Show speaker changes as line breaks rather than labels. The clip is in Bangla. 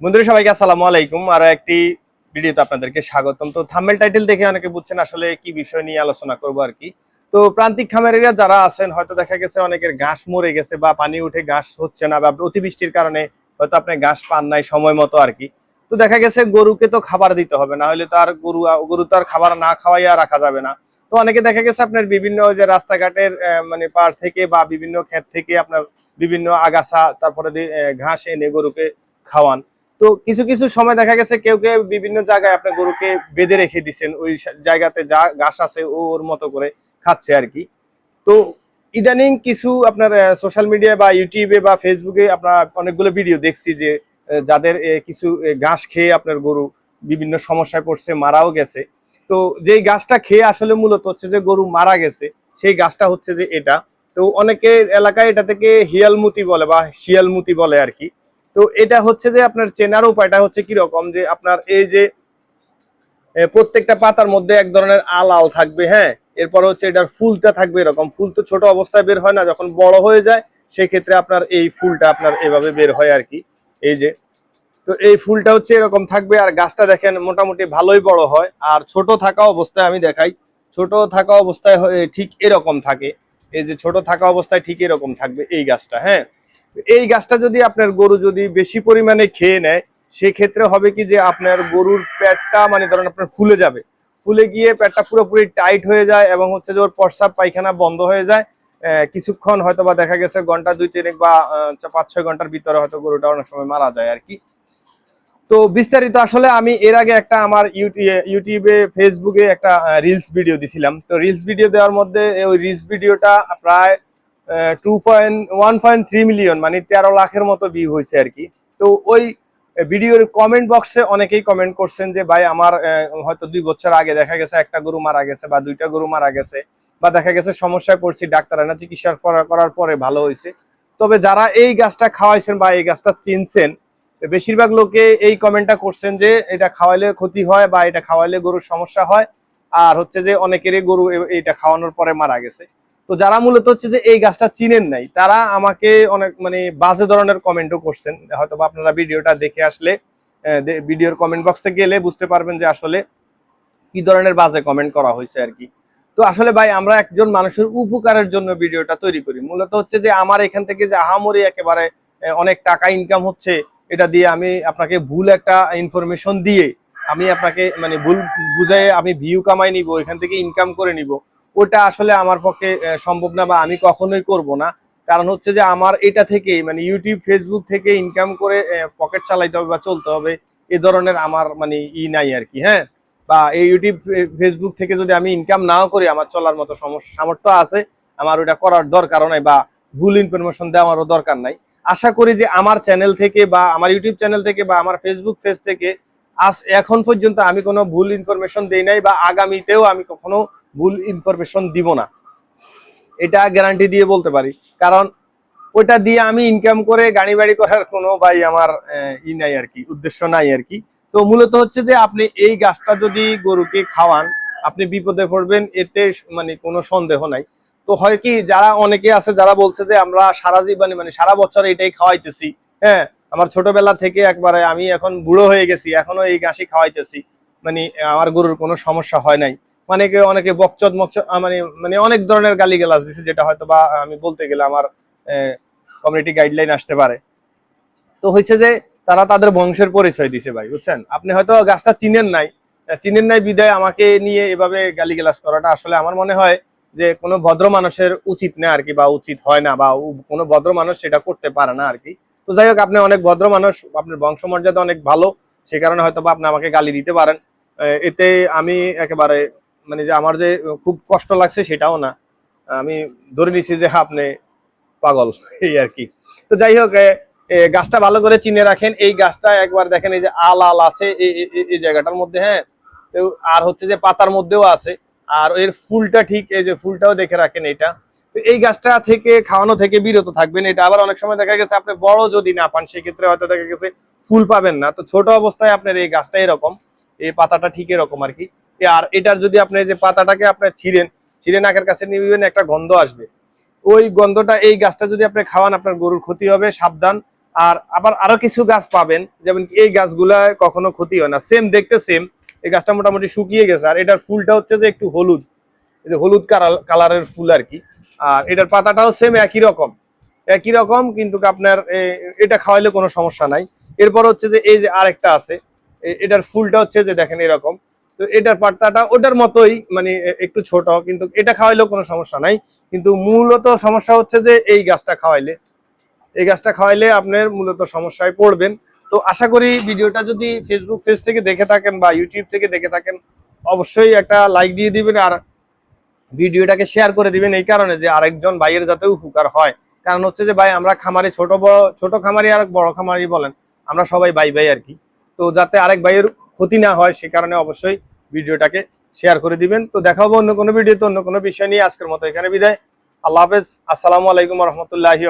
বন্ধুরা, সবাইকে আসসালামু আলাইকুম। আর একটি ভিডিওতে আপনাদেরকে স্বাগতম। তো থাম্বেল টাইটেল দেখে অনেকে বুঝছেন আসলে কি বিষয় নিয়ে আলোচনা করব আর কি। তো প্রান্তিক খামারিরা যারা আছেন, হয়তো দেখা গেছে অনেকের ঘাস মরে গেছে বা পানি উঠে ঘাস হচ্ছে না বা অতিবৃষ্টির কারণে হয়তো আপনি ঘাস পান নাই সময় মতো আর কি। তো দেখা গেছে গরুকে তো খাবার দিতে হবে, না হলে তো আর গরু গরু তো আর খাবার না খাওয়াইয়া রাখা যাবে না। তো অনেকে দেখা গেছে আপনার বিভিন্ন যে রাস্তাঘাটের মানে পাড় থেকে বা বিভিন্ন ক্ষেত থেকে আপনার বিভিন্ন আগাছা, তারপরে ঘাস এনে গরুকে খাওয়ান। তো কিছু কিছু সময় দেখা গেছে কেউ কেউ বিভিন্ন জায়গায় আপনার গরুকে বেঁধে রেখে দিচ্ছেন ওই জায়গাতে যা ঘাস আছে ও ওর মতো করে খাচ্ছে আর কি। তো ইদানিং কিছু আপনার সোশ্যাল মিডিয়া বা ইউটিউবে বা ফেসবুকে আপনার অনেকগুলো ভিডিও দেখছি যে যাদের কিছু ঘাস খেয়ে আপনার গরু বিভিন্ন সমস্যায় পড়ছে, মারাও গেছে। তো যেই গাছটা খেয়ে আসলে মূলত হচ্ছে যে গরু মারা গেছে, সেই গাছটা হচ্ছে যে এটা। তো অনেকের এলাকায় এটা থেকে হিয়ালমুতি বলে বা শিয়ালমুতি বলে আর কি। তো এটা হচ্ছে যে আপনার চেনার উপায়টা হচ্ছে কি রকম যে আপনার এই যে প্রত্যেকটা পাতার মধ্যে এক ধরনের আল আল থাকবে হ্যাঁ? এরপর হচ্ছে এটার ফুলটা থাকবে এরকম। ফুল তো ছোট অবস্থায় বের হয় না, যখন বড় হয়ে যায় সেই ক্ষেত্রে আপনার এই ফুলটা আপনার এভাবে বের হয় আর কি। এই যে, তো এই ফুলটা হচ্ছে এরকম থাকবে। আর গাছটা দেখেন, মোটামুটি ভালোই বড় হয়। আর ছোট থাকা অবস্থায় আমি দেখাই, ছোট থাকা অবস্থায় ঠিক এরকম থাকে। এই যে ছোট থাকা অবস্থায় ঠিক এরকম থাকবে এই গাছটা হ্যাঁ? এই গাছটা যদি আপনার গরু যদি বেশি পরিমাণে খেয়ে নেয়, সেক্ষেত্রে হবে কি যে আপনার গরুর পেটটা মানে ধরেন আপনার ফুলে যাবে। ফুলে গিয়ে পেটটা পুরোপুরি টাইট হয়ে যায় এবং হচ্ছে যে ওর প্রস্রাব পায়খানা বন্ধ হয়ে যায়। কিছুক্ষণ হয়তো বা দেখা গেছে ঘণ্টা দুই তিনেক বা পাঁচ ছয় ঘণ্টার ভিতরে হয়তো গরুটা অনেক সময় মারা যায় আর কি। তো বিস্তারিত আসলে আমি এর আগে একটা আমার ইউটি- ইউটিউবে, ফেসবুকে একটা রিলস ভিডিও দিছিলাম। তো রিলস ভিডিও দেওয়ার মধ্যে ওই রিলস ভিডিওটা প্রায় two point one point three million মানে তেরো লাখের মতো ভিউ হয়েছে আর কি। তো ওই ভিডিওর কমেন্ট বক্সে অনেকেই কমেন্ট করছেন যে, ভাই, আমার হয়তো দুই বছর আগে দেখা গেছে, একটা গরু মারা গেছে বা দুইটা গরু মারা গেছে বা দেখা গেছে সমস্যায় পড়ছি, ডাক্তার না চিকিৎসা করা- করার পরে ভালো হয়েছে। তবে যারা এই গাছটা খাওয়াইছেন বা এই গাছটা চিনছেন, বেশিরভাগ লোকে এই কমেন্টটা করছেন যে, এটা খাওয়াইলে ক্ষতি হয় বা এটা খাওয়াইলে গরুর সমস্যা হয়। আর হচ্ছে যে, অনেকেরই গরু এটা খাওয়ানোর পরে মারা গেছে। তো যারা মূলত হচ্ছে যে এই গাছটা চিনেন নাই, তারা আমাকে অনেক মানে বাজে ধরনের কমেন্টও করছেন। হয়তো আপনারা ভিডিওটা দেখে আসলে ভিডিওর কমেন্ট বক্সে গেলে বুঝতে পারবেন যে আসলে কি ধরনের বাজে কমেন্ট করা হয়েছে আর কি। তো আসলে ভাই, আমরা একজন মানুষের উপকারের জন্য ভিডিওটা তৈরি করি। মূলত হচ্ছে যে আমার এখান থেকে যে আহামরি একেবারে অনেক টাকা ইনকাম হচ্ছে, এটা দিয়ে আমি আপনাকে ভুল একটা ইনফরমেশন দিয়ে আমি আপনাকে মানে ভুল বুঝাই আমি ভিউ কামাই নিব, এখান থেকে ইনকাম করে নিব। ওটা আসলে আমার পক্ষে সম্ভব না বা আমি কখনোই করব না। কারণ হচ্ছে যে আমার এটা থেকে মানে ইউটিউব ফেসবুক থেকে ইনকাম করে পকেট চালাইতে হবে বা চলতে হবে, এ ধরনের আমার মানে ই নাই আর কি হ্যাঁ? বা এই ইউটিউব ফেসবুক থেকে যদি আমি ইনকাম নাও করি, আমার চলার মতো সমস্যা সামর্থ্য আছে, আমার ওটা করার দরকারও নাই বা ভুল ইনফরমেশন দেওয়ারও দরকার নাই। আশা করি যে আমার চ্যানেল থেকে বা আমার ইউটিউব চ্যানেল থেকে বা আমার ফেসবুক পেজ থেকে, আজ এখন পর্যন্ত আমি কোনো ভুল ইনফরমেশন দেই নাই বা আগামীতেও আমি কখনো ভুল ইনফরমেশন দিব না। এটা গ্যারান্টি দিয়ে বলতে পারি। কারণ ওটা দিয়ে আমি ইনকাম করে গাড়ি বাড়ি করার কোনো ভাই আমার ই নাই আর কি, উদ্দেশ্য নাই আর কি। তো মূলত হচ্ছে যে আপনি এই গাছটা যদি গরুকে খাওয়ান, আপনি বিপদে পড়বেন, এতে মানে কোনো সন্দেহ নাই। তো হয় কি, যারা অনেকে আছে যারা বলছে যে আমরা সারা জীবনে মানে সারা বছর এটাই খাওয়াইতেছি হ্যাঁ? আমার ছোটবেলা থেকে একবারে আমি এখন বুড়ো হয়ে গেছি, এখনও এই ঘাসই খাওয়াইতেছি। মানে আমার গরুর কোনো সমস্যা হয় নাই। মানে অনেকে বকচদ মকচদ মানে মানে অনেক ধরনের গালি গালাজ দিছে যেটা হয়তো বা আমি বলতে গেলে আমার কমিউনিটি গাইডলাইন আসতে পারে। তো হয়েছে যে তারা তাদের বংশের পরিচয় দিছে ভাই, বুঝছেন? আপনি হয়তো গাছটা চিনেন নাই চিনেন নাই বিদায় আমাকে নিয়ে এভাবে গালিগালাজ করাটা আসলে আমার মনে হয় যে কোনো ভদ্র মানুষের উচিত না আর কি, বা উচিত হয় না, বা কোনো ভদ্র মানুষ সেটা করতে পারে না আর কি। তো যাই হোক, আপনি অনেক ভদ্র মানুষ, আপনার বংশমর্যাদা অনেক ভালো, সে কারণে হয়তো বা আপনি আমাকে গালি দিতে পারেন। এতে আমি একেবারে মানে যে আমার যে খুব কষ্ট লাগছে সেটাও না। আমি ধরে নিচ্ছি যে হ্যাঁ, আপনি পাগল এই আর কি। তো যাই হোক গাছটা ভালো করে চিনে রাখেন। এই গাছটা একবার দেখেন এই যে আল আল আছে এই- জায়গাটার মধ্যে হ্যাঁ? আর হচ্ছে যে পাতার মধ্যেও আছে। আর এর ফুলটা ঠিক এই যে ফুলটাও দেখে রাখেন এটা। তো এই গাছটা থেকে খাওয়ানো থেকে বিরত থাকবেন। এটা আবার অনেক সময় দেখা গেছে আপনি বড় যদি না পান সেক্ষেত্রে হয়তো দেখা গেছে ফুল পাবেন না। তো ছোট অবস্থায় আপনার এই গাছটা এরকম এই পাতাটা ঠিক এরকম আর কি। আর এটার যদি আপনি যে পাতাটাকে আপনি ছিঁড়েন, ছিঁড়ে নাকের কাছে নিবেন, একটা গন্ধ আসবে। ওই গন্ধটা, এই গাছটা যদি আপনি খাওয়ান, আপনার গরুর ক্ষতি হবে, সাবধান। আর আবার আরও কিছু গাছ পাবেন, যেমন এই গাছগুলা কখনো ক্ষতি হয় না। সেম দেখতে সেম এই গাছটা মোটামুটি শুকিয়ে গেছে। আর এটার ফুলটা হচ্ছে যে একটু হলুদ। এই যে হলুদ কালারের ফুল আর কি। আর এটার পাতাটাও সেম একই রকম। একই রকম, কিন্তু আপনার এটা খাওয়াইলে কোনো সমস্যা নাই। এরপর হচ্ছে যে এই যে আরেকটা আছে এটার ফুলটা হচ্ছে যে দেখেন এরকম। তো এটার পাতাটা ওটার মতোই মানে একটু ছোট, কিন্তু এটা খাওয়াইলেও কোনো সমস্যা নাই। কিন্তু মূলত সমস্যা হচ্ছে যে এই গাছটা খাওয়াইলে। এই গাছটা খাওয়াইলে আপনার মূলত সমস্যায় পড়বেন। তো আশা করি ভিডিওটা যদি ফেসবুক পেজ থেকে দেখে থাকেন বা ইউটিউব থেকে দেখে থাকেন, অবশ্যই একটা লাইক দিয়ে দিবেন আর ভিডিওটাকে শেয়ার করে দিবেন। এই কারণে যে আরেকজন ভাইয়ের যাতে উপকার হয়। কারণ হচ্ছে যে ভাই, আমরা খামারি ছোট বড় ছোট খামারি আর বড় খামারি বলেন, আমরা সবাই ভাই ভাই আর কি। তো যাতে আরেক ভাইয়ের ক্ষতি না হয়, সে কারণে অবশ্যই ভিডিওটাকে শেয়ার করে দিবেন। তো দেখা অন্য কোনো ভিডিওতে, অন্য কোনো বিষয় নিয়ে। আজকের মতো এখানে বিদায়। আল্লাহ হাফেজ। আসসালামু আলাইকুম রহমতুল্লাহি